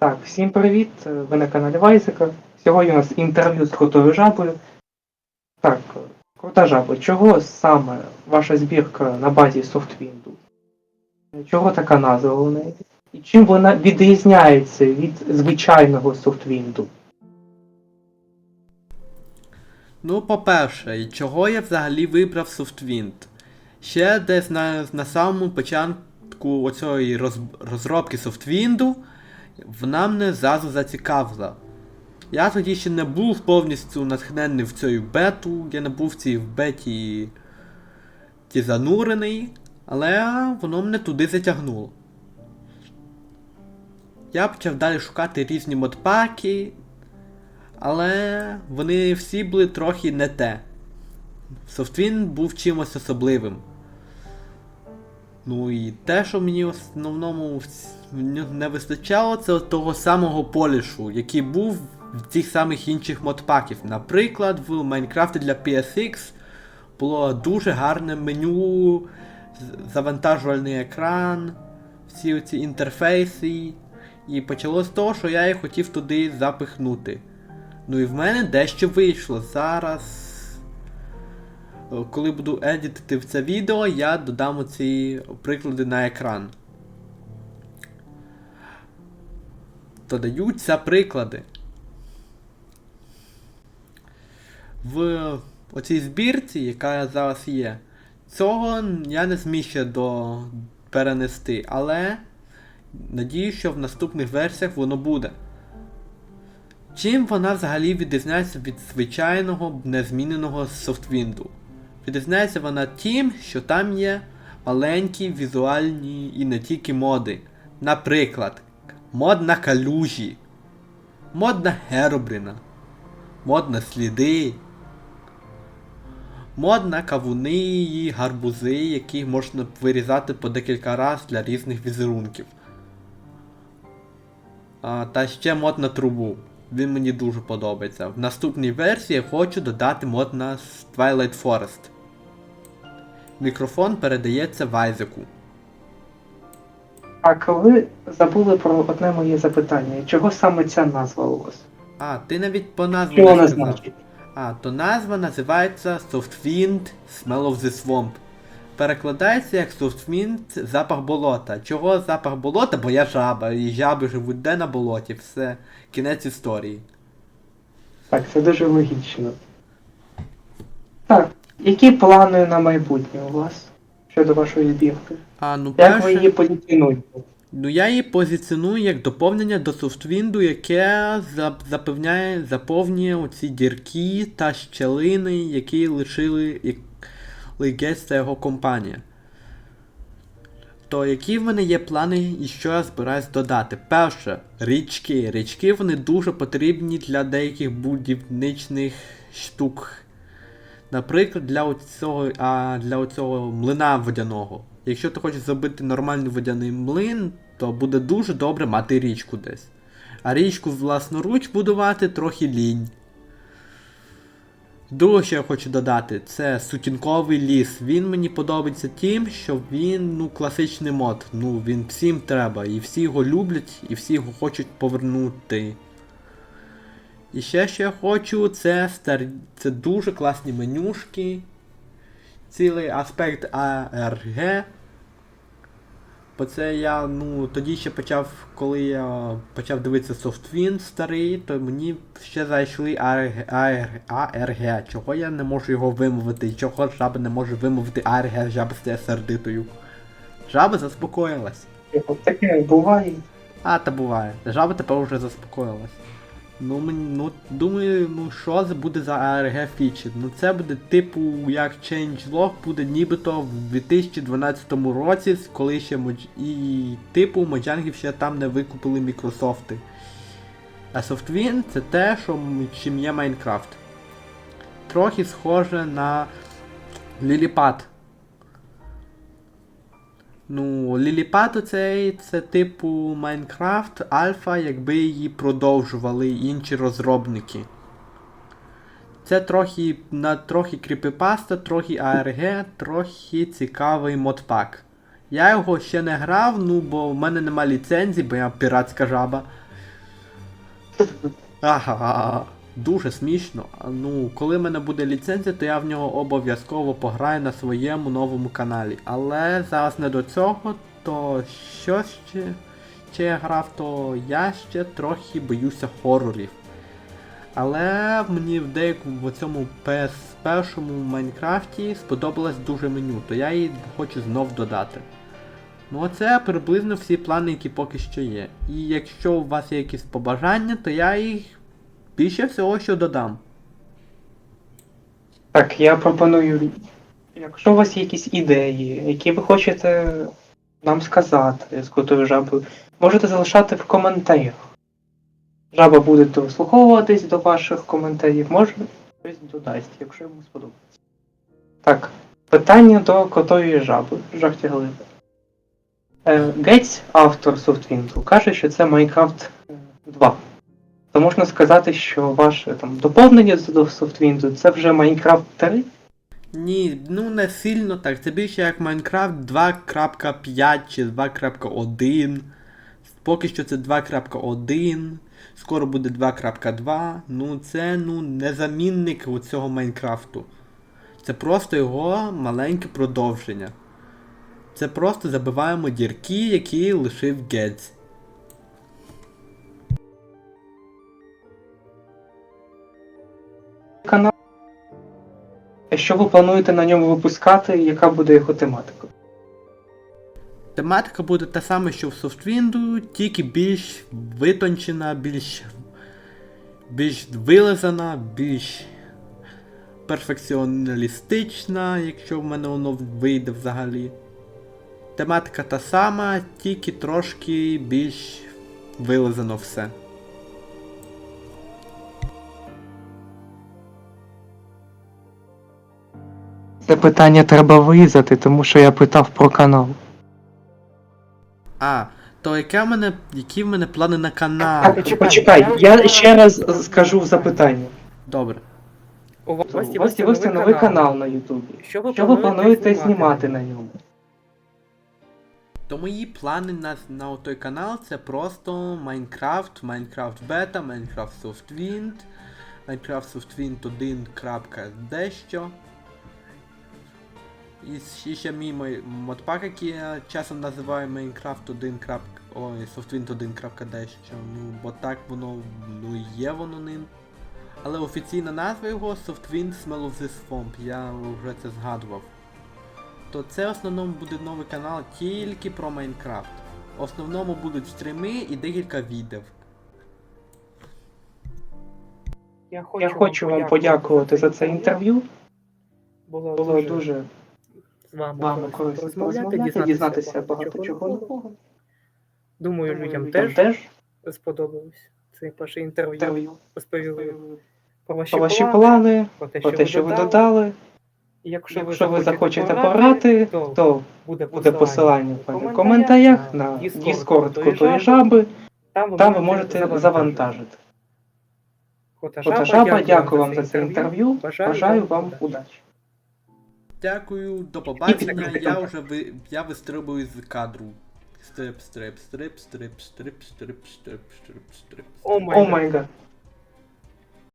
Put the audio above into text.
Так, всім привіт! Ви на каналі Вайзека. Сьогодні у нас інтерв'ю з крутою жабою. Так, крута жаба, чого саме ваша збірка на базі SoftWindu? Чого така назва у неї? І чим вона відрізняється від звичайного SoftWindu? Ну, по-перше, чого я взагалі вибрав SoftWind? Ще десь на, на самому початку оцієї роз, розробки SoftWindu вона мене зразу зацікавила. Я тоді ще не був повністю натхнений в цю бету, я не був в цій беті ті занурений, але воно мене туди затягнуло. Я почав далі шукати різні модпаки, але вони всі були трохи не те. Софтвін був чимось особливим. Ну і те, що мені в основному не вистачало, це того самого полішу, який був в цих самих інших модпаків. Наприклад, в Майнкрафті для PSX було дуже гарне меню, завантажувальний екран, всі ці інтерфейси. І почалося з того, що я їх хотів туди запихнути. Ну і в мене дещо вийшло. Зараз, коли буду едітити в це відео, я додам ці приклади на екран. Додаються приклади. В оцій збірці, яка зараз є, цього я не зміг ще до перенести, але надію, що в наступних версіях воно буде. Чим вона взагалі відрізняється від звичайного незміненого SoftWindu? Відрізняється вона тим, що там є маленькі візуальні і не тільки моди. Наприклад, мод на калюжі, мод на Геробріна, мод на сліди, мод на кавуни і гарбузи, які можна вирізати по декілька разів для різних візерунків. А, та ще мод на трубу. Він мені дуже подобається. В наступній версії я хочу додати мод на Twilight Forest. Мікрофон передається Вайзеку. Так, ви забули про одне моє запитання. Чого саме ця назва у вас? А, ти навіть по назві Що не вона сказав. значить? А, то назва називається Softwind Smell of the Swamp. Перекладається як Softwind запах болота. Чого запах болота? Бо я жаба, і жаби живуть де на болоті, все. Кінець історії. Так, це дуже логічно. Так, які плани на майбутнє у вас щодо вашої збірки? А, ну Як ви її позиціонуєте? Ну я її позиціоную як доповнення до софтвінду, яке запевняє, заповнює оці дірки та щелини, які лишили як- та його компанія. То які в мене є плани і що я збираюсь додати? Перше, річки. Річки вони дуже потрібні для деяких будівничних штук. Наприклад, для оцього, а, для оцього млина водяного. Якщо ти хочеш зробити нормальний водяний млин, то буде дуже добре мати річку десь. А річку власноруч будувати трохи лінь. Друге, що я хочу додати, це сутінковий ліс. Він мені подобається тим, що він ну, класичний мод. Ну, він всім треба. І всі його люблять, і всі його хочуть повернути. І ще що я хочу, це стар... це дуже класні менюшки. Цілий аспект ARG. Бо це я, ну, тоді ще почав, коли я почав дивитися Софтвін старий, то мені ще зайшли ARG, ARG. Чого я не можу його вимовити? Чого жаба не може вимовити ARG, жаба стає сердитою. Жаба заспокоїлась. Типу, Таке буває. А, та буває. Жаба тепер вже заспокоїлась. Ну, ну, думаю, ну що це буде за ARG фічі? Ну це буде типу як changelog буде нібито в 2012 році, коли ще модж... і типу моджангів ще там не викупили Мікрософти. А SoftWin це те, що чим є Майнкрафт. Трохи схоже на Ліліпад. Ну, Ліліпад оцей це типу Майнкрафт Альфа, якби її продовжували інші розробники. Це трохи на трохи кріпіпаста, трохи ARG, трохи цікавий модпак. Я його ще не грав, ну бо в мене нема ліцензії, бо я піратська жаба. Ага, дуже смішно. Ну, коли в мене буде ліцензія, то я в нього обов'язково пограю на своєму новому каналі. Але зараз не до цього, то що ще, ще я грав, то я ще трохи боюся хорорів. Але мені в деякому в цьому PS1 Майнкрафті сподобалось дуже меню, то я її хочу знов додати. Ну оце приблизно всі плани, які поки що є. І якщо у вас є якісь побажання, то я їх більше всього що додам. Так, я пропоную, якщо у вас є якісь ідеї, які ви хочете нам сказати з котою жабою, можете залишати в коментарях. Жаба буде дослуховуватись до ваших коментарів, може щось додасть, якщо йому сподобається. Так, питання до котої жаби, жахтягливе. Е, Геть, автор Софтвінду, каже, що це Minecraft 2. То можна сказати, що ваше там доповнення до Softwindu це вже Minecraft 3? Ні, ну не сильно так. Це більше як Minecraft 2.5 чи 2.1. Поки що це 2.1. Скоро буде 2.2. Ну це ну незамінник у цього Майнкрафту. Це просто його маленьке продовження. Це просто забиваємо дірки, які лишив Гетц. Що ви плануєте на ньому випускати, і яка буде його тематика? Тематика буде та сама, що в Softwindu, тільки більш витончена, більш. більш вилизана, більш перфекціоналістична, якщо в мене воно вийде взагалі. Тематика та сама, тільки трошки більш вилизано все. Це питання треба вирізати, тому що я питав про канал. А, то яке в мене. які в мене плани на канал? Так, почекай, я ще раз скажу запитання. Добре. У вас, У вас з'явився новий канал на Ютубі. Що ви Що ви плануєте плануєте знімати? знімати на ньому? То мої плани на, на той канал це просто Майнкрафт, Майнкрафт Бета, Майнкрафт Softwind, Майнкрафт Softwind 1. крапка дещо. І ще, ще мій модпак, який я часом називаю Minecraft 1. Ой, Softwind 1. дещо. Ну, бо так воно, ну є воно ним. Але офіційна назва його Softwind Smell of this Swamp, я вже це згадував то це в основному буде новий канал тільки про Майнкрафт. В основному будуть стріми і декілька відео. Я хочу, Я хочу вам подякувати за це інтерв'ю. Було, Було дуже з вами, вами корисно корисно порозмовляти, порозмовляти, дізнатися багато чого нового. Думаю, людям теж теж сподобалось. Це ваше інтерв'ю. інтерв'ю. Розповіли про ваші, Про ваші плани, про те, про те, що ви додали. І Якщо, Якщо ви захочете порати, то то буде посилання в коментарях на Discord Котої жаби. Там ви можете завантажити. Кота Кота жаба, дякую вам за це інтерв'ю. Бажаю вам удачі. Дякую, до побачення. підписуйтесь. Я вже ви, я вистрибую з кадру. Стрип, стрип, стрип, стрип, стрип, стрип, стрип, стрип, стрип. О О май гад.